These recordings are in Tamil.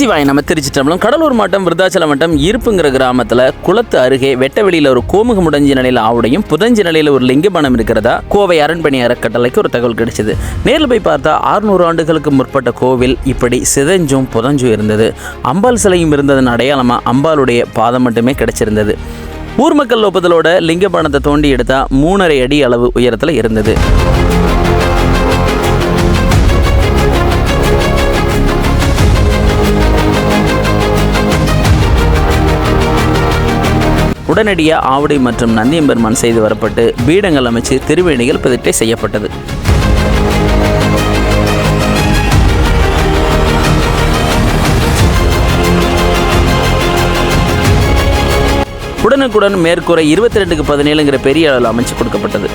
நமசிவாய் நம்ம திருச்சிட்டம்பலம் கடலூர் மாவட்டம் விருதாச்சலம் வட்டம் இருப்புங்கிற கிராமத்தில் குளத்து அருகே வெட்ட வெளியில் ஒரு கோமுகம் முடஞ்சி நிலையில் ஆவுடையும் புதஞ்சி நிலையில் ஒரு லிங்கபானம் இருக்கிறதா? கோவை அரண்பணி அறக்கட்டளைக்கு ஒரு தகவல் கிடைச்சது. நேரில் போய் பார்த்தா 600 ஆண்டுகளுக்கு முற்பட்ட கோவில் இப்படி சிதைஞ்சும் புதஞ்சும் இருந்தது. அம்பாள் சிலையும் இருந்ததன் அடையாளமாக அம்பாளுடைய பாதம் மட்டுமே கிடைச்சிருந்தது. ஊர் மக்கள் ஒப்புதலோட லிங்கபானத்தை தோண்டி எடுத்தா மூணரை அடி அளவு உயரத்தில் இருந்தது. உடனடியாக ஆவடி மற்றும் நந்தியம்பெருமான் செய்து வரப்பட்டு பீடங்கள் அமைச்சு திருவேணிகள் பதிட்டை செய்யப்பட்டது. உடனுக்குடன் மேற்கூரை இருபத்தி ரெண்டுக்கு பதினேழுங்கிற பெரிய அளவில் அமைச்சு கொடுக்கப்பட்டது.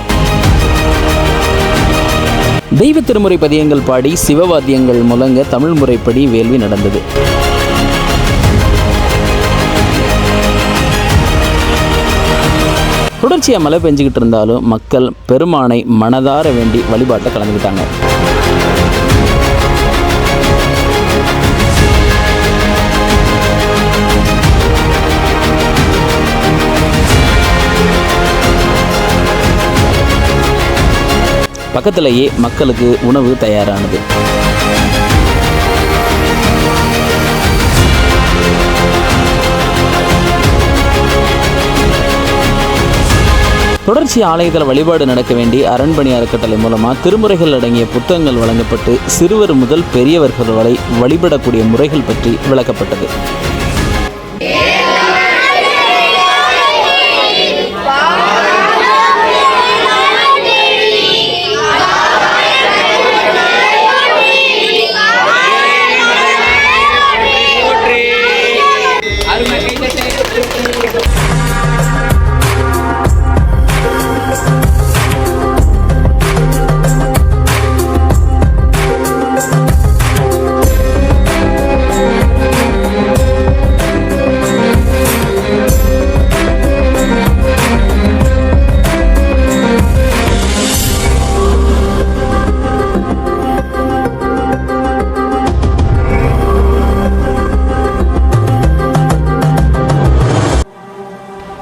தெய்வ திருமுறை பதியங்கள் பாடி சிவவாத்தியங்கள் முழங்க தமிழ் முறைப்படி வேள்வி நடந்தது. தொடர்ச்சியாக மழை பெஞ்சுக்கிட்டு இருந்தாலும் மக்கள் பெருமானை மனதார வேண்டி வழிபாட்டை கலந்துக்கிட்டாங்க. பக்கத்திலேயே மக்களுக்கு உணவு தயாரானது. தொடர்ச்சி ஆலயத்தில் வழிபாடு நடக்க வேண்டி அரண்மனை அறக்கட்டளை மூலமாக திருமுறைகள் அடங்கிய புத்தகங்கள் வழங்கப்பட்டு சிறுவர் முதல் பெரியவர்கள் வரை வழிபடக்கூடிய முறைகள் பற்றி விளக்கப்பட்டது.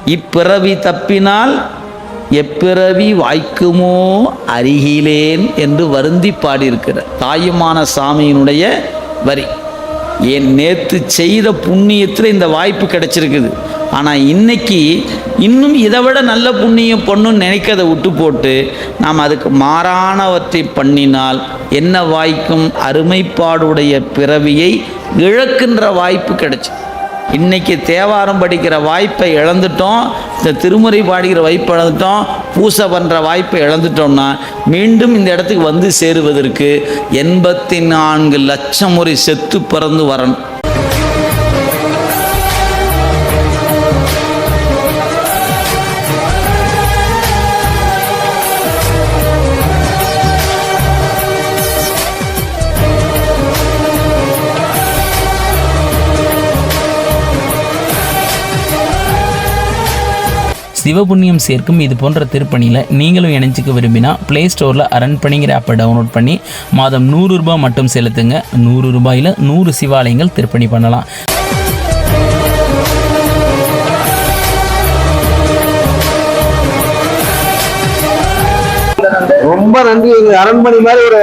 இப்பிறவி தப்பினால் எப்பிறவி வாய்க்குமோ அருகிலேன் என்று வருந்தி பாடியிருக்கிறார் தாயுமான சாமியினுடைய வரி. என் நேற்று செய்த புண்ணியத்தில் இந்த வாய்ப்பு கிடைச்சிருக்குது. ஆனால் இன்னைக்கு இன்னும் இதை விட நல்ல புண்ணியம் பொண்ணுன்னு நினைக்கிறத விட்டு போட்டு நாம் அதுக்கு மாறானவற்றை பண்ணினால் என்ன வாய்க்கும் அருமைப்பாடுடைய பிறவியை இழக்கின்ற வாய்ப்பு கிடைச்சிது இன்னைக்கு தேவாரம் படிக்கிற வாய்ப்பை இழந்துட்டோம். இந்த திருமுறை பாடுகிற வாய்ப்பை இழந்துட்டோம். பூசை பண்ணுற வாய்ப்பை இழந்துட்டோம்னா மீண்டும் இந்த இடத்துக்கு வந்து சேருவதற்கு எண்பத்தி நான்கு லட்சம் முறை செத்து பிறந்து வரணும். சிவபுண்ணியம் சேர்க்கும் இது போன்ற திருப்பணியில் நீங்களும் இணைஞ்சிக்க விரும்பினா ப்ளே ஸ்டோரில் அரண்பணிங்கிற ஆப்பை டவுன்லோட் பண்ணி மாதம் நூறு ரூபாய் மட்டும் செலுத்துங்க. நூறு ரூபாயில் நூறு சிவாலயங்கள் திருப்பணி பண்ணலாம். ரொம்ப நன்றி. அரண்மனை மாதிரி ஒரு